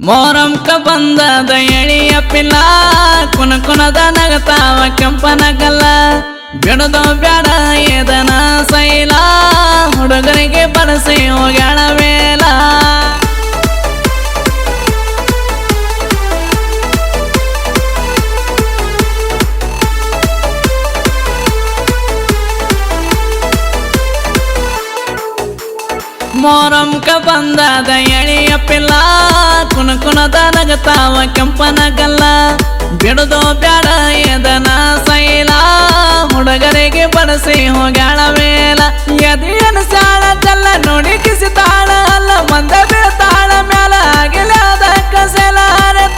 ಮೋರಂಕ ಬಂದದ ಎಳಿಯ ಪಿಲ್ಲ, ಕುನ ಕುನದ ನಗತಾವ ಕೆಂಪನಗಲ್ಲ ಬಿಡದು ಬ್ಯಾಡ ಏದನ ಸೈಲ, ಹುಡುಗರಿಗೆ ಬರಸಿ ಹೋಗ್ಯಾಳ ವೇಲ. ಮೋರಂಕ ಬಂದದ ಎಳಿಯ ಪಿಲ್ಲ ತಾವ ಕೆಂಪನಗಲ್ಲ. ಬಿಡದೋ ಬ್ಯಾಡ ಎದನ ಸೈಲ. ಹುಡುಗರಿಗೆ ಬಡಸಿ ಹೋಗ್ಯಾಳ ಮೇಲ ಎದೆಯನ ಸಾಳ ಚಲ್ಲ ನೋಡಿ ಕಿಸಿತಾಳ ಅಲ್ಲ. ಮಂದ ಬೀಳ್ತಾಳ ಮ್ಯಾಲ. ಆಗಿಲ್ಲ ಕಸೆಲ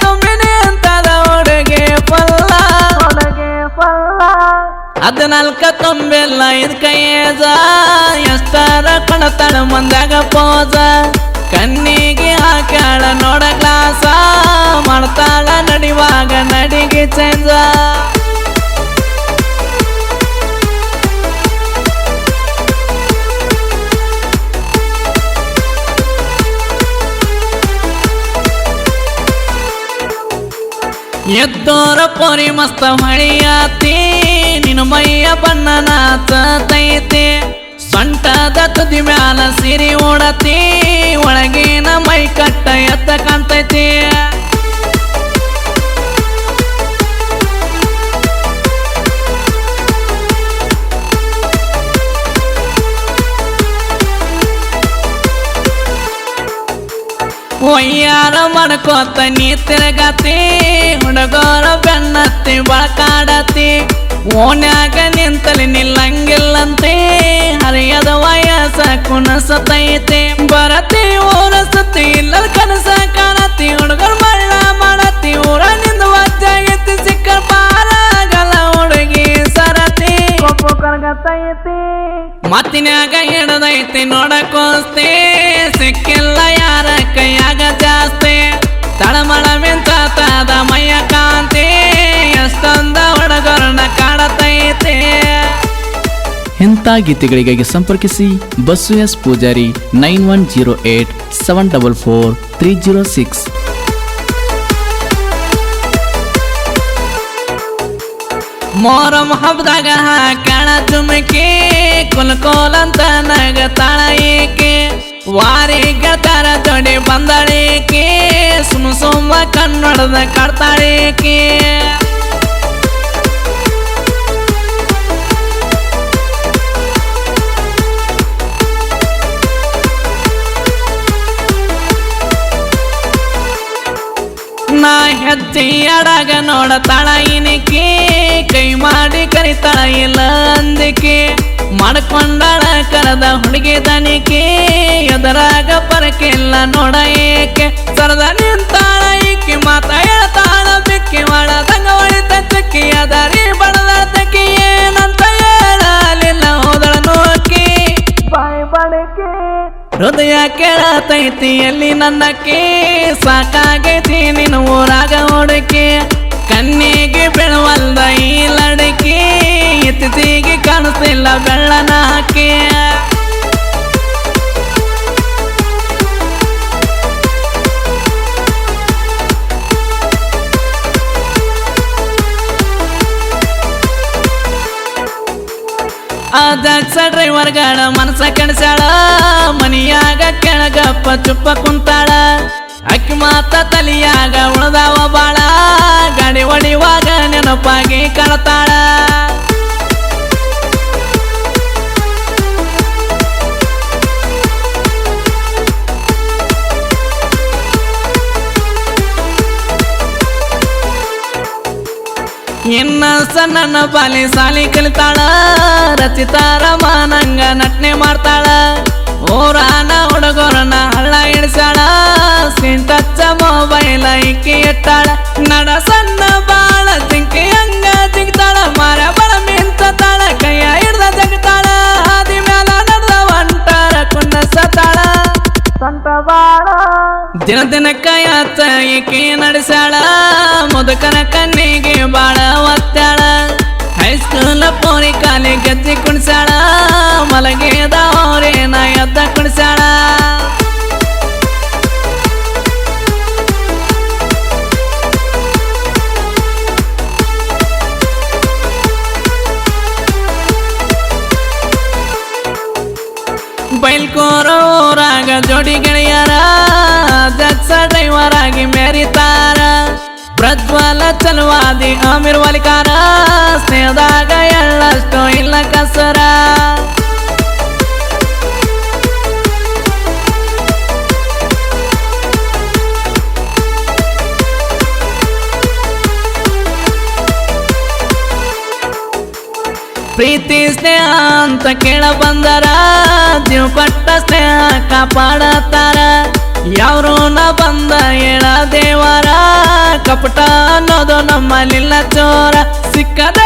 ತುಂಬಿನಿ ಅಂತದ ಹುಡುಗೆ ಪಲ್ಲ. ಹುಡುಗೆ ಪಲ್ಲ ಹದಿನಾಲ್ಕ ತುಂಬಿಲ್ಲ ಇದ್ ಕೈಯೇಜ ಎಷ್ಟರ ಕೊಡತಾಳ ಮುಂದಾಗ ಪೋಜ. ಮಾಡ್ತಾಳ ನಡಿವಾಗ ನಡಿಗೆ ಚೇಂಜ ಎದ್ದೋರ ಪೊರಿ ಮಸ್ತ ಹೊಳಿಯಾತಿ ನಿನ್ನ ಮೈಯ ಬಣ್ಣನಾಥ ತೈತೆ. ಸೊಂಟದ ತುದಿ ಮ್ಯಾಲ ಸಿರಿ ಓಡತಿ ಒಯ್ಯಾರ ಮಾಡ್ಕೋತ ನೀ ತಿರುಗತಿ, ಹುಡುಗರ ಬೆನ್ನತ್ತಿ ಬಳಕಾಡತಿ. ಓನ್ಯಾಗ ನಿಂತಲಿ ನಿಲ್ಲಂಗಿಲ್ಲಂತೆ, ಹರಿಯದ ವಯಸ್ಸ ಕುಣಸತೈತೆ. ಬರತಿ ಓರಸತಿ ಇಲ್ಲ ಕನಸ ಕಾಣತಿ, ಹುಡುಗರು ಮಳ್ಳ ಮಾಡತಿ ಊರನಿಂದ ಕರಗತೈತಿ ಮತ್ತಿನಾಗ ಹಿಡದೈತಿ ನೋಡಕೋಸ್ತಿ ಸಿಕ್ಕಿಲ್ಲ ಯಾರ ಕೈಯಾಗ ಜಾಸ್ತಿ. ತಳಮಳ ಮಿಂಚಾತದ ಮೈಯ ಕಾಂತಿ. ಎಷ್ಟೊಂದ ಹೊಡಗೊರಣ ಕಾಡತೈತಿ. ಇಂಥ ಗೀತೆಗಳಿಗಾಗಿ ಸಂಪರ್ಕಿಸಿ Basu S Pujari nine one zero eight seven double four three zero six. Muharram ಹಬ್ಬದಾಗ ಕಣ ಚುಮಕಿ, ಕುಲ್ ಕೋಲಂತ ನಗ ತಾಳ ಏಕೆ? ವಾರಿಗ ತರ ಜೋಡಿ ಬಂದಳೇಕೆ? ಸುಮ್ ಸುಮ್ಮ ಕನ್ನಡದ ಕಡ್ತಾಳೇಕೆ? ನಾ ಅಡಾಗ ನೋಡ ನೋಡತಾಳ ಇನಿಕೆ, ಕೈ ಮಾಡಿ ಕರಿತಾಳ ಇಲ್ಲ ಅಂದಿಕೆ. ಮಾಡ್ಕೊಂಡಾಳ ಕರದ ಹುಡುಗಿ ದನಿಕೆ, ಎದರಾಗ ಪರಕೆಲ್ಲ ನೋಡ ಏಕೆ. ಸರದ ನಿಂತಾಳ ಹೃದಯ ಕೇಳತೈತಿ ಎಲ್ಲಿ ನನ್ನಕ್ಕೆ ಸಾಕಾಗೈತಿ. ನಿನ್ನ ಊರಾಗ ಹುಡುಕಿ, ಕಣ್ಣಿಗೆ ಬೆಳವಲ್ದ ಈ ಲಡಕಿ. ಇತ್ತೀಚಿಗೆ ಕಾಣಿಸ್ತಿಲ್ಲ ಬೆಳ್ಳನ ಹಾಕಿ. ಅದಕ್ಷ ಡ್ರೈವರ್ಗಳ ಮನಸ ಕಣಸಾಳ ಮನಿಯಾಗ ಕೆಳಗಪ್ಪ ಚುಪ್ಪ ಕುಂತಾಳ. ಅಕ್ಕಿ ಮಾತ ತಲಿಯಾಗ ಉಳದಾವ ಬಾಳ, ಗಾಡಿ ಹೊಡಿವಾಗ ನೆನಪಾಗಿ ಕಳತಾಳ. ಇನ್ನ ಸಣ್ಣ ಬಾಲಿ ಸಾಲಿ ಕಲಿತಾಳ. ರಚಿತಾರ ಮಾನಂಗ ನಟನೆ ಮಾಡ್ತಾಳ. ಊರಾನ ಹುಡುಗರನ್ನ ಹಳ್ಳ ಇಳಿಸಾಳ ಸಿಂಟಚ್ಚ ಮೊಬೈಲ ಇಕ್ಕಿ ಎತ್ತಾಳ. ನಡ ಸಣ್ಣ ಬಾಳ ಜಿಂಕಿ ಹಂಗ ಜಿಗ್ತಾಳ. ಮಾರ ಬಳ ಮಿಂಚತಾಳ. ಕೈಯ ಹಿಡ್ದ ಜಗತಾಳ. ಹಾದಿ ಮ್ಯಾಲ ನಡೆದ ಒಂಟಾರ ಕುಂದಸತಾಳ ಸಂತ ಬಾಳ. ದಿನ ದಿನಕ್ಕ ಯಾತ ಇಕ್ಕಿ ನಡೆಸಾಳ ಮುದುಕನ ಕಣ್ಣಿಗೆ ಬಾಳ ಒತ್ತಾಳ ಗದ್ದೆ ಕುಣಿಸಾಳ ಮಲಗೇದವ್ರೇ ನಾ ಎದ್ದ ಕುಣಿಸಾಳ ಬೈಲ್ಕೋರೋರಾಗ ಜೋಡಿ ಗೆಳೆಯರ ದಕ್ಷ ಡ್ರೈವರಾಗಿ ಮೇರಿತಾರ. ಪ್ರಜ್ವಲ ಚಲುವಾದಿ ಅಮಿರ್ ವಲಿಕಾರ, ಸ್ನೇಹದಾಗ ಪ್ರೀತಿ ಸ್ನೇಹ ಅಂತ ಕೇಳ ಬಂದರ, ಜೀವ ಪಟ್ಟ ಸ್ನೇಹ ಕಾಪಾಡತಾರ. ಯಾರು ನ ಬಂದ ಹೇಳ ದೇವರ, ಕಪಟ ಅನ್ನೋದು ನಮ್ಮಲ್ಲಿಲ್ಲ ಚೋರ. ಸಿಕ್ಕದ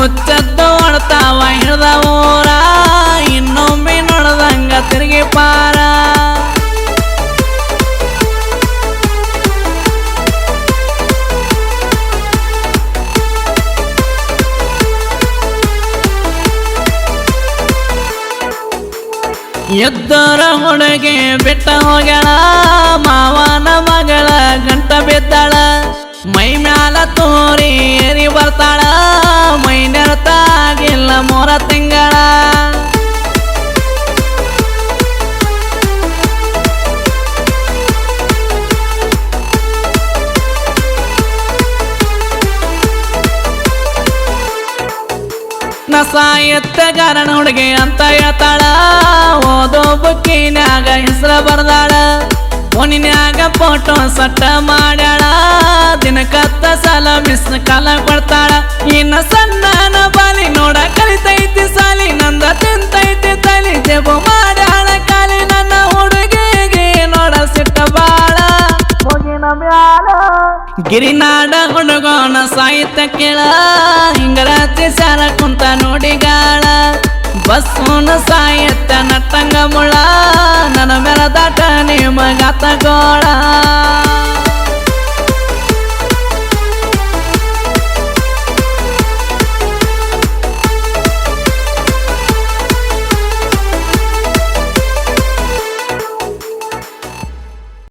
ಹುಚ್ಚದ್ದು ಹೊಡ್ತಾವ ಹಿಡ್ದ ಊರ. ಇನ್ನೊಮ್ಮೆ ನೋಡ್ದಂಗ ತಿರುಗಿ ಪಾರ. ಎದ್ದರ ಹುಡುಗಿ ಬಿಟ್ಟ ಹೋಗ್ಯಾಳ, ಮಾವನ ಮಗಳ ಗಂಟ ಬಿದ್ದಳ. ಮೈ ಮ್ಯಾಲ ತೋರಿ ಸಾಹಿತ್ಯಗಾರನ ಹುಡುಗಿ ಅಂತ ಹೇಳ್ತಾಳ. ಓದೋ ಬುಕ್ಕಿನಾಗ ಹೆಸರ ಬರ್ದಾಳ. ಫೋನಿನ್ಯಾಗ ಫೋಟೋ ಸಟ್ಟ ಮಾಡ್ಯಾಳ. ದಿನಕತ್ತ ಸಾಲ ಮಿಸ್ ಕಾಲ ಕೊಡ್ತಾಳ. ಇನ್ನ ಸಣ್ಣ ಬಾಲಿ ನೋಡ ಕಲಿತೈತಿ ಸಾಲಿ, ನಂದ ತಿಂತೈತಿ ತಲಿ, ಜೇಬು ಮಾಡ್ಯಾಳ ಕಾಲಿ. ನನ್ನ ಹುಡುಗಿಗೆ ನೋಡ ಸಿಟ್ಟ ಬಾಳ. ಹೋಗಿ ಗಿರಿನಾಡ ಹುಡುಗೋಣ ಸಾಹಿತ್ಯ ಕೇಳ. ಹಿಂಗರಾತಿ ಸಾರ ಕುಂತ ನೋಡಿಗಾಳ ಬಸ್ಸೂನ ಸಾಹಿತ್ಯ ನಟ್ಟಂಗ ಮುಳ ನನ್ನ ಮೇಲ ದಾಟ ನಿಮಗಾತ ಗೋಳ